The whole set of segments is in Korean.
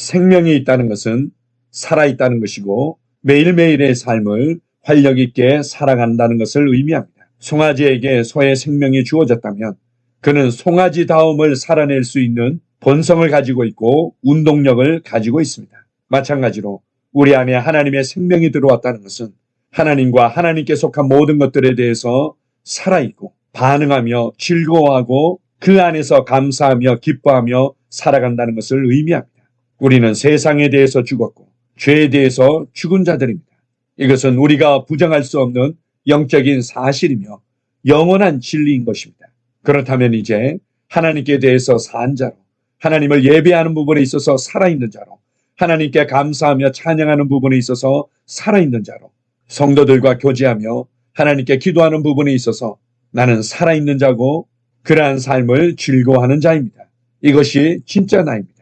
생명이 있다는 것은 살아있다는 것이고 매일매일의 삶을 활력 있게 살아간다는 것을 의미합니다. 송아지에게 소의 생명이 주어졌다면 그는 송아지 다움을 살아낼 수 있는 본성을 가지고 있고 운동력을 가지고 있습니다. 마찬가지로 우리 안에 하나님의 생명이 들어왔다는 것은 하나님과 하나님께 속한 모든 것들에 대해서 살아있고 반응하며 즐거워하고 그 안에서 감사하며 기뻐하며 살아간다는 것을 의미합니다. 우리는 세상에 대해서 죽었고 죄에 대해서 죽은 자들입니다. 이것은 우리가 부정할 수 없는 영적인 사실이며 영원한 진리인 것입니다. 그렇다면 이제 하나님께 대해서 산 자로 하나님을 예배하는 부분에 있어서 살아있는 자로 하나님께 감사하며 찬양하는 부분에 있어서 살아있는 자로 성도들과 교제하며 하나님께 기도하는 부분에 있어서 나는 살아있는 자고 그러한 삶을 즐거워하는 자입니다. 이것이 진짜 나입니다.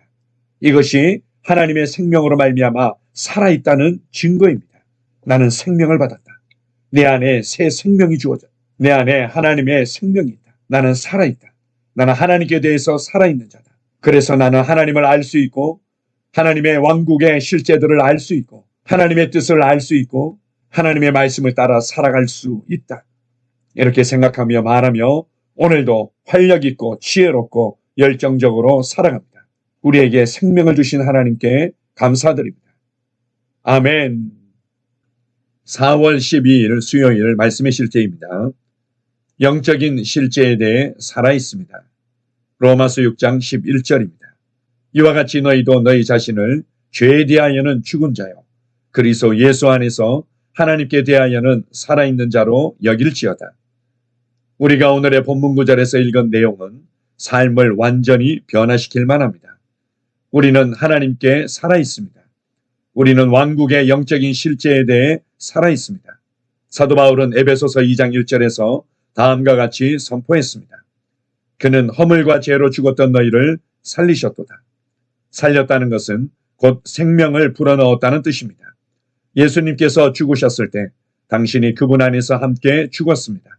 이것이 하나님의 생명으로 말미암아 살아있다는 증거입니다. 나는 생명을 받았다. 내 안에 새 생명이 주어져. 내 안에 하나님의 생명이 있다. 나는 살아있다. 나는 하나님께 대해서 살아있는 자다. 그래서 나는 하나님을 알 수 있고 하나님의 왕국의 실제들을 알 수 있고 하나님의 뜻을 알 수 있고 하나님의 말씀을 따라 살아갈 수 있다. 이렇게 생각하며 말하며 오늘도 활력 있고 지혜롭고 열정적으로 살아갑니다. 우리에게 생명을 주신 하나님께 감사드립니다. 아멘. 4월 12일 수요일 말씀의 실제입니다. 영적인 실제에 대해 살아 있습니다. 로마서 6장 11절입니다. 이와 같이 너희도 너희 자신을 죄에 대하여는 죽은 자요. 그리스도 예수 안에서 하나님께 대하여는 살아 있는 자로 여길지어다. 우리가 오늘의 본문 구절에서 읽은 내용은 삶을 완전히 변화시킬 만합니다. 우리는 하나님께 살아 있습니다. 우리는 왕국의 영적인 실제에 대해 살아 있습니다. 사도 바울은 에베소서 2장 1절에서 다음과 같이 선포했습니다. 그는 허물과 죄로 죽었던 너희를 살리셨도다. 살렸다는 것은 곧 생명을 불어넣었다는 뜻입니다. 예수님께서 죽으셨을 때 당신이 그분 안에서 함께 죽었습니다.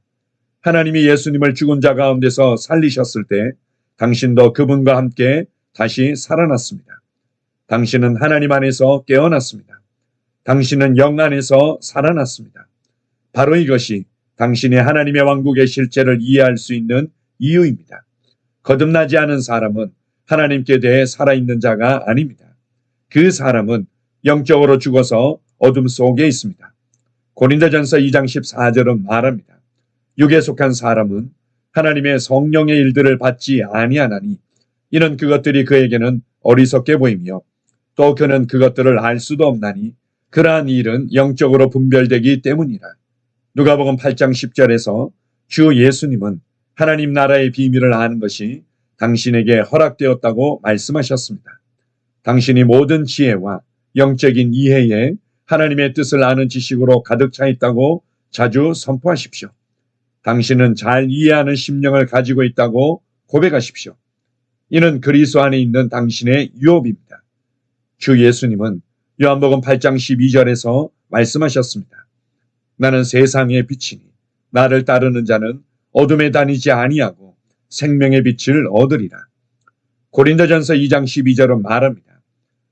하나님이 예수님을 죽은 자 가운데서 살리셨을 때 당신도 그분과 함께 다시 살아났습니다. 당신은 하나님 안에서 깨어났습니다. 당신은 영 안에서 살아났습니다. 바로 이것이 당신이 하나님의 왕국의 실제를 이해할 수 있는 이유입니다. 거듭나지 않은 사람은 하나님께 대해 살아있는 자가 아닙니다. 그 사람은 영적으로 죽어서 어둠 속에 있습니다. 고린도전서 2장 14절은 말합니다. 육에 속한 사람은 하나님의 성령의 일들을 받지 아니하나니 이는 그것들이 그에게는 어리석게 보이며 또 그는 그것들을 알 수도 없나니 그러한 일은 영적으로 분별되기 때문이라. 누가복음 8장 10절에서 주 예수님은 하나님 나라의 비밀을 아는 것이 당신에게 허락되었다고 말씀하셨습니다. 당신이 모든 지혜와 영적인 이해에 하나님의 뜻을 아는 지식으로 가득 차 있다고 자주 선포하십시오. 당신은 잘 이해하는 심령을 가지고 있다고 고백하십시오. 이는 그리스도 안에 있는 당신의 유업입니다. 주 예수님은 요한복음 8장 12절에서 말씀하셨습니다. 나는 세상의 빛이니 나를 따르는 자는 어둠에 다니지 아니하고 생명의 빛을 얻으리라. 고린도전서 2장 12절은 말합니다.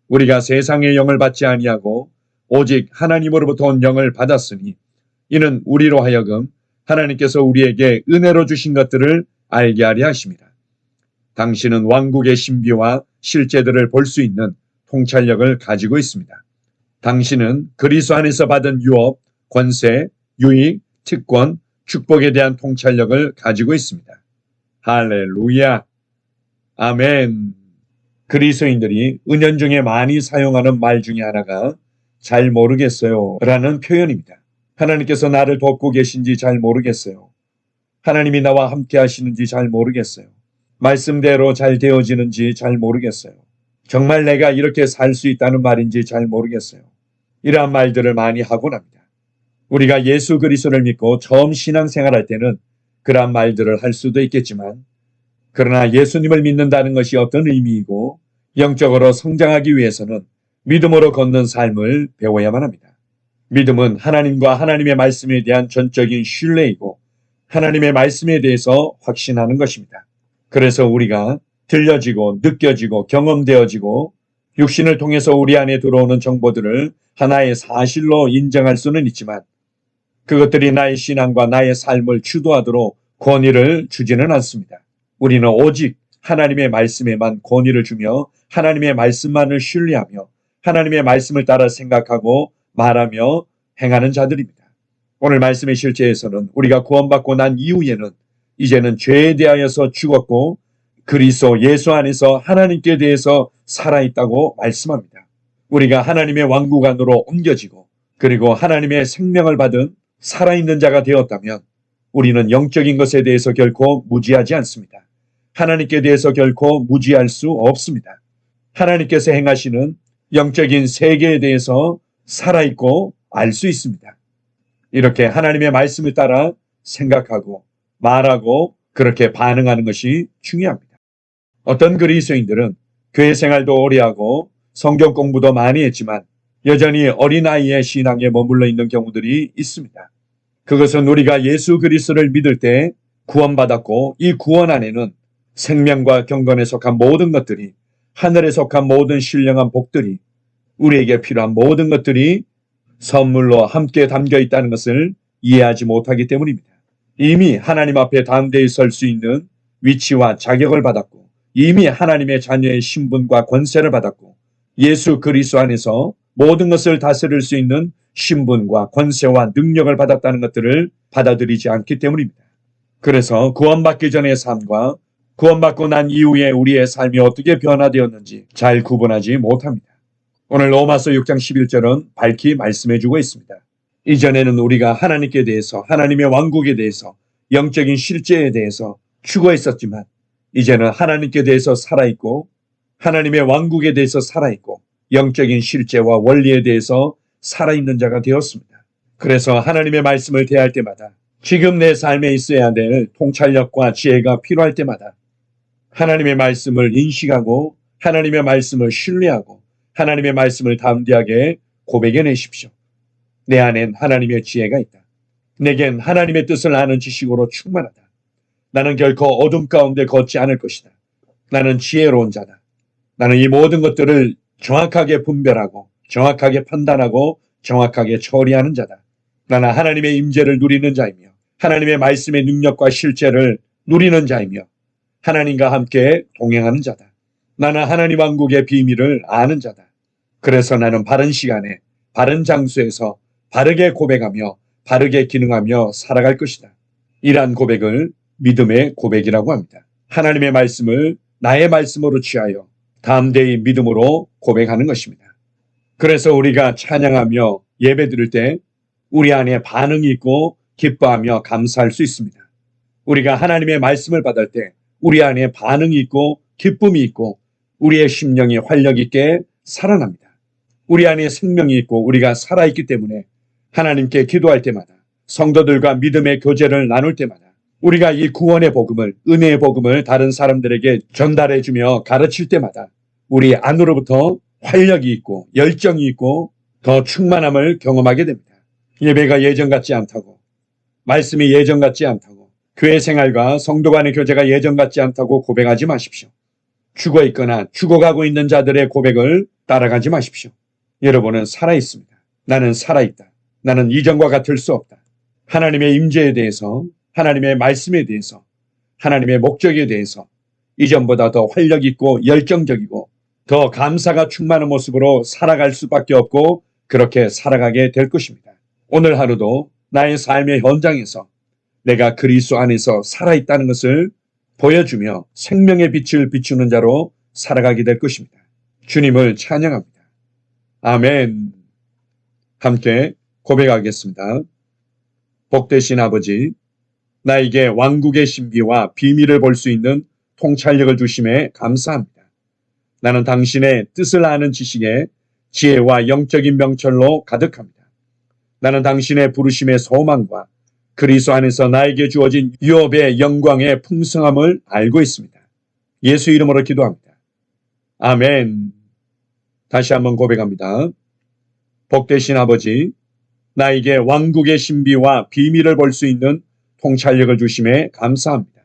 우리가 세상의 영을 받지 아니하고 오직 하나님으로부터 온 영을 받았으니 이는 우리로 하여금 하나님께서 우리에게 은혜로 주신 것들을 알게 하려 하십니다. 당신은 왕국의 신비와 실제들을 볼 수 있는 통찰력을 가지고 있습니다. 당신은 그리스도 안에서 받은 유업, 권세, 유익, 특권, 축복에 대한 통찰력을 가지고 있습니다. 할렐루야. 아멘. 그리스도인들이 은연 중에 많이 사용하는 말 중에 하나가 잘 모르겠어요 라는 표현입니다. 하나님께서 나를 돕고 계신지 잘 모르겠어요. 하나님이 나와 함께 하시는지 잘 모르겠어요. 말씀대로 잘 되어지는지 잘 모르겠어요. 정말 내가 이렇게 살 수 있다는 말인지 잘 모르겠어요. 이러한 말들을 많이 하곤 합니다. 우리가 예수 그리스도를 믿고 처음 신앙생활할 때는 그러한 말들을 할 수도 있겠지만 그러나 예수님을 믿는다는 것이 어떤 의미이고 영적으로 성장하기 위해서는 믿음으로 걷는 삶을 배워야만 합니다. 믿음은 하나님과 하나님의 말씀에 대한 전적인 신뢰이고 하나님의 말씀에 대해서 확신하는 것입니다. 그래서 우리가 들려지고 느껴지고 경험되어지고 육신을 통해서 우리 안에 들어오는 정보들을 하나의 사실로 인정할 수는 있지만 그것들이 나의 신앙과 나의 삶을 주도하도록 권위를 주지는 않습니다. 우리는 오직 하나님의 말씀에만 권위를 주며 하나님의 말씀만을 신뢰하며 하나님의 말씀을 따라 생각하고 말하며 행하는 자들입니다. 오늘 말씀의 실제에서는 우리가 구원받고 난 이후에는 이제는 죄에 대하여서 죽었고 그리스도 예수 안에서 하나님께 대해서 살아있다고 말씀합니다. 우리가 하나님의 왕국 안으로 옮겨지고 그리고 하나님의 생명을 받은 살아있는 자가 되었다면 우리는 영적인 것에 대해서 결코 무지하지 않습니다. 하나님께 대해서 결코 무지할 수 없습니다. 하나님께서 행하시는 영적인 세계에 대해서 살아있고 알 수 있습니다. 이렇게 하나님의 말씀을 따라 생각하고 말하고 그렇게 반응하는 것이 중요합니다. 어떤 그리스도인들은 교회 생활도 오래 하고 성경 공부도 많이 했지만 여전히 어린아이의 신앙에 머물러 있는 경우들이 있습니다. 그것은 우리가 예수 그리스도를 믿을 때 구원받았고 이 구원 안에는 생명과 경건에 속한 모든 것들이 하늘에 속한 모든 신령한 복들이 우리에게 필요한 모든 것들이 선물로 함께 담겨 있다는 것을 이해하지 못하기 때문입니다. 이미 하나님 앞에 담대히 설 수 있는 위치와 자격을 받았고 이미 하나님의 자녀의 신분과 권세를 받았고 예수 그리스도 안에서 모든 것을 다스릴 수 있는 신분과 권세와 능력을 받았다는 것들을 받아들이지 않기 때문입니다. 그래서 구원받기 전의 삶과 구원받고 난 이후에 우리의 삶이 어떻게 변화되었는지 잘 구분하지 못합니다. 오늘 로마서 6장 11절은 밝히 말씀해 주고 있습니다. 이전에는 우리가 하나님께 대해서 하나님의 왕국에 대해서 영적인 실제에 대해서 추구했었지만 이제는 하나님께 대해서 살아있고 하나님의 왕국에 대해서 살아있고 영적인 실제와 원리에 대해서 살아있는 자가 되었습니다. 그래서 하나님의 말씀을 대할 때마다 지금 내 삶에 있어야 될 통찰력과 지혜가 필요할 때마다 하나님의 말씀을 인식하고 하나님의 말씀을 신뢰하고 하나님의 말씀을 담대하게 고백해 내십시오. 내 안엔 하나님의 지혜가 있다. 내겐 하나님의 뜻을 아는 지식으로 충만하다. 나는 결코 어둠 가운데 걷지 않을 것이다. 나는 지혜로운 자다. 나는 이 모든 것들을 정확하게 분별하고 정확하게 판단하고 정확하게 처리하는 자다. 나는 하나님의 임재를 누리는 자이며 하나님의 말씀의 능력과 실제를 누리는 자이며 하나님과 함께 동행하는 자다. 나는 하나님 왕국의 비밀을 아는 자다. 그래서 나는 바른 시간에 바른 장소에서 바르게 고백하며 바르게 기능하며 살아갈 것이다. 이러한 고백을 믿음의 고백이라고 합니다. 하나님의 말씀을 나의 말씀으로 취하여 담대히 믿음으로 고백하는 것입니다. 그래서 우리가 찬양하며 예배 드릴 때 우리 안에 반응이 있고 기뻐하며 감사할 수 있습니다. 우리가 하나님의 말씀을 받을 때 우리 안에 반응이 있고 기쁨이 있고 우리의 심령이 활력 있게 살아납니다. 우리 안에 생명이 있고 우리가 살아있기 때문에 하나님께 기도할 때마다 성도들과 믿음의 교제를 나눌 때마다 우리가 이 구원의 복음을 은혜의 복음을 다른 사람들에게 전달해 주며 가르칠 때마다 우리 안으로부터 활력이 있고 열정이 있고 더 충만함을 경험하게 됩니다. 예배가 예전 같지 않다고 말씀이 예전 같지 않다고 교회 생활과 성도 간의 교제가 예전 같지 않다고 고백하지 마십시오. 죽어 있거나 죽어가고 있는 자들의 고백을 따라가지 마십시오. 여러분은 살아 있습니다. 나는 살아 있다. 나는 이전과 같을 수 없다. 하나님의 임재에 대해서 하나님의 말씀에 대해서 하나님의 목적에 대해서 이전보다 더 활력 있고 열정적이고 더 감사가 충만한 모습으로 살아갈 수밖에 없고 그렇게 살아가게 될 것입니다. 오늘 하루도 나의 삶의 현장에서 내가 그리스도 안에서 살아있다는 것을 보여주며 생명의 빛을 비추는 자로 살아가게 될 것입니다. 주님을 찬양합니다. 아멘. 함께 고백하겠습니다. 복되신 아버지, 나에게 왕국의 신비와 비밀을 볼 수 있는 통찰력을 주심에 감사합니다. 나는 당신의 뜻을 아는 지식에 지혜와 영적인 명철로 가득합니다. 나는 당신의 부르심의 소망과 그리스도 안에서 나에게 주어진 유업의 영광의 풍성함을 알고 있습니다. 예수 이름으로 기도합니다. 아멘. 다시 한번 고백합니다. 복되신 아버지, 나에게 왕국의 신비와 비밀을 볼 수 있는 통찰력을 주심에 감사합니다.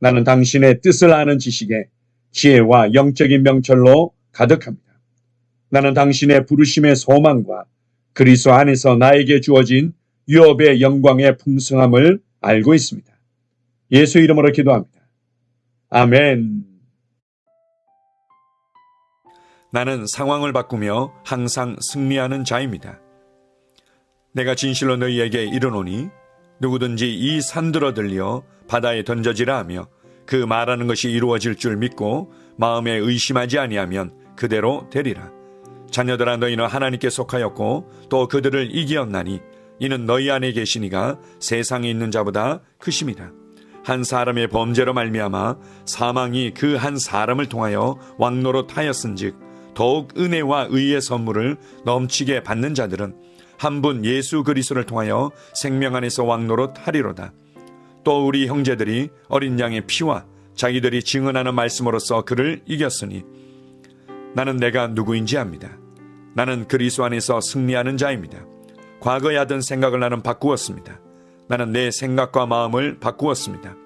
나는 당신의 뜻을 아는 지식에 지혜와 영적인 명철로 가득합니다. 나는 당신의 부르심의 소망과 그리스도 안에서 나에게 주어진 유업의 영광의 풍성함을 알고 있습니다. 예수 이름으로 기도합니다. 아멘. 나는 상황을 바꾸며 항상 승리하는 자입니다. 내가 진실로 너희에게 이르노니 누구든지 이 산들어 들려 바다에 던져지라 하며 그 말하는 것이 이루어질 줄 믿고 마음에 의심하지 아니하면 그대로 되리라. 자녀들아 너희는 하나님께 속하였고 또 그들을 이기었나니 이는 너희 안에 계시니가 세상에 있는 자보다 크심이라. 한 사람의 범죄로 말미암아 사망이 그 한 사람을 통하여 왕노로 타였은즉 더욱 은혜와 의의 선물을 넘치게 받는 자들은 한 분 예수 그리스도를 통하여 생명 안에서 왕노로 타리로다. 또 우리 형제들이 어린 양의 피와 자기들이 증언하는 말씀으로써 그를 이겼으니 나는 내가 누구인지 압니다. 나는 그리스도 안에서 승리하는 자입니다. 과거에 하던 생각을 나는 바꾸었습니다. 나는 내 생각과 마음을 바꾸었습니다.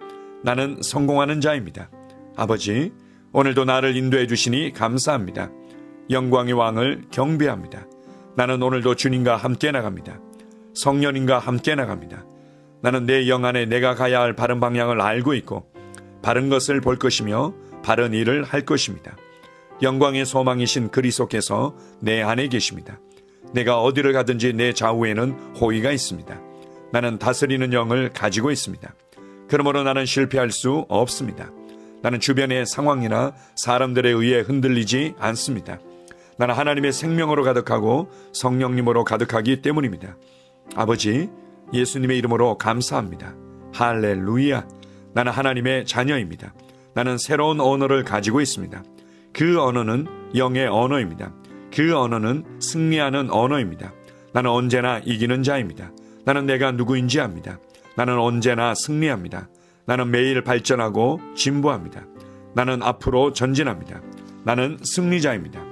나는 성공하는 자입니다. 아버지, 오늘도 나를 인도해 주시니 감사합니다. 영광의 왕을 경배합니다. 나는 오늘도 주님과 함께 나갑니다. 성령님과 함께 나갑니다. 나는 내 영 안에 내가 가야 할 바른 방향을 알고 있고 바른 것을 볼 것이며 바른 일을 할 것입니다. 영광의 소망이신 그리스도께서 내 안에 계십니다. 내가 어디를 가든지 내 좌우에는 호의가 있습니다. 나는 다스리는 영을 가지고 있습니다. 그러므로 나는 실패할 수 없습니다. 나는 주변의 상황이나 사람들에 의해 흔들리지 않습니다. 나는 하나님의 생명으로 가득하고 성령님으로 가득하기 때문입니다. 아버지, 예수님의 이름으로 감사합니다. 할렐루야. 나는 하나님의 자녀입니다. 나는 새로운 언어를 가지고 있습니다. 그 언어는 영의 언어입니다. 그 언어는 승리하는 언어입니다. 나는 언제나 이기는 자입니다. 나는 내가 누구인지 압니다. 나는 언제나 승리합니다. 나는 매일 발전하고 진보합니다. 나는 앞으로 전진합니다. 나는 승리자입니다.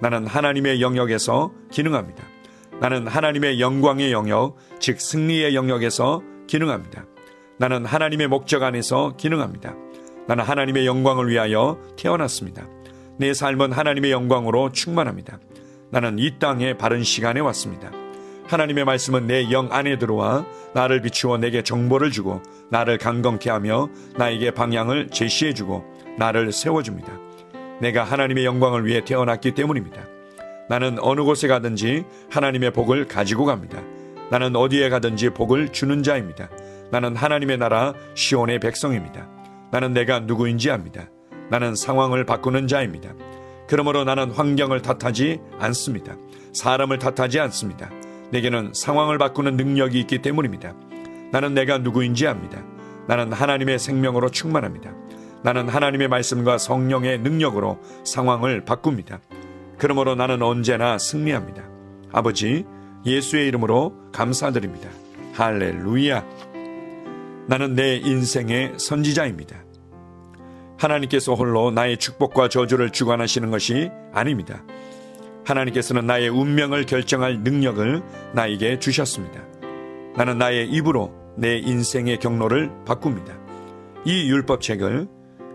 나는 하나님의 영역에서 기능합니다. 나는 하나님의 영광의 영역, 즉 승리의 영역에서 기능합니다. 나는 하나님의 목적 안에서 기능합니다. 나는 하나님의 영광을 위하여 태어났습니다. 내 삶은 하나님의 영광으로 충만합니다. 나는 이 땅에 바른 시간에 왔습니다. 하나님의 말씀은 내 영 안에 들어와 나를 비추어 내게 정보를 주고 나를 강건케 하며 나에게 방향을 제시해 주고 나를 세워 줍니다. 내가 하나님의 영광을 위해 태어났기 때문입니다. 나는 어느 곳에 가든지 하나님의 복을 가지고 갑니다. 나는 어디에 가든지 복을 주는 자입니다. 나는 하나님의 나라 시온의 백성입니다. 나는 내가 누구인지 압니다. 나는 상황을 바꾸는 자입니다. 그러므로 나는 환경을 탓하지 않습니다. 사람을 탓하지 않습니다. 내게는 상황을 바꾸는 능력이 있기 때문입니다. 나는 내가 누구인지 압니다. 나는 하나님의 생명으로 충만합니다. 나는 하나님의 말씀과 성령의 능력으로 상황을 바꿉니다. 그러므로 나는 언제나 승리합니다. 아버지, 예수의 이름으로 감사드립니다. 할렐루야. 나는 내 인생의 선지자입니다. 하나님께서 홀로 나의 축복과 저주를 주관하시는 것이 아닙니다. 하나님께서는 나의 운명을 결정할 능력을 나에게 주셨습니다. 나는 나의 입으로 내 인생의 경로를 바꿉니다. 이 율법책을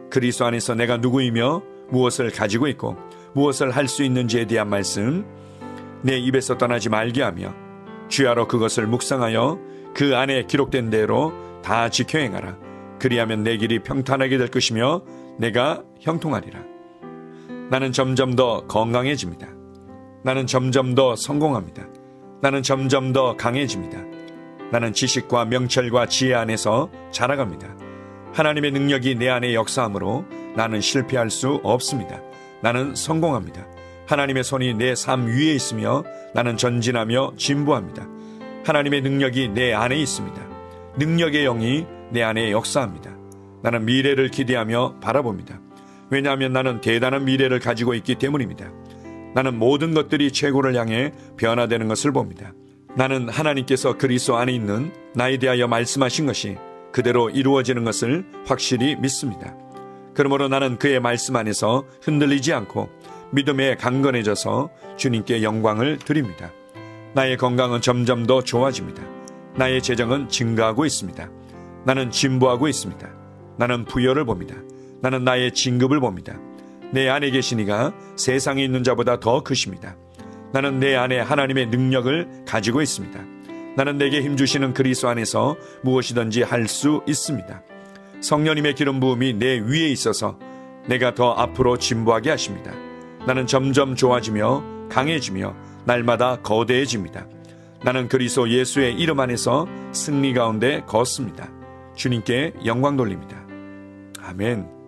그리스도 안에서 내가 누구이며 무엇을 가지고 있고 무엇을 할 수 있는지에 대한 말씀 내 입에서 떠나지 말게 하며 주야로 그것을 묵상하여 그 안에 기록된 대로 다 지켜 행하라. 그리하면 내 길이 평탄하게 될 것이며 내가 형통하리라. 나는 점점 더 건강해집니다. 나는 점점 더 성공합니다. 나는 점점 더 강해집니다. 나는 지식과 명철과 지혜 안에서 자라갑니다. 하나님의 능력이 내 안에 역사하므로 나는 실패할 수 없습니다. 나는 성공합니다. 하나님의 손이 내 삶 위에 있으며 나는 전진하며 진보합니다. 하나님의 능력이 내 안에 있습니다. 능력의 영이 내 안에 역사합니다. 나는 미래를 기대하며 바라봅니다. 왜냐하면 나는 대단한 미래를 가지고 있기 때문입니다. 나는 모든 것들이 최고를 향해 변화되는 것을 봅니다. 나는 하나님께서 그리스도 안에 있는 나에 대하여 말씀하신 것이 그대로 이루어지는 것을 확실히 믿습니다. 그러므로 나는 그의 말씀 안에서 흔들리지 않고 믿음에 강건해져서 주님께 영광을 드립니다. 나의 건강은 점점 더 좋아집니다. 나의 재정은 증가하고 있습니다. 나는 진보하고 있습니다. 나는 부여를 봅니다. 나는 나의 진급을 봅니다. 내 안에 계신 이가 세상에 있는 자보다 더 크십니다. 나는 내 안에 하나님의 능력을 가지고 있습니다. 나는 내게 힘 주시는 그리스도 안에서 무엇이든지 할 수 있습니다. 성령님의 기름 부음이 내 위에 있어서 내가 더 앞으로 진보하게 하십니다. 나는 점점 좋아지며 강해지며 날마다 거대해집니다. 나는 그리스도 예수의 이름 안에서 승리 가운데 걷습니다. 주님께 영광 돌립니다. 아멘.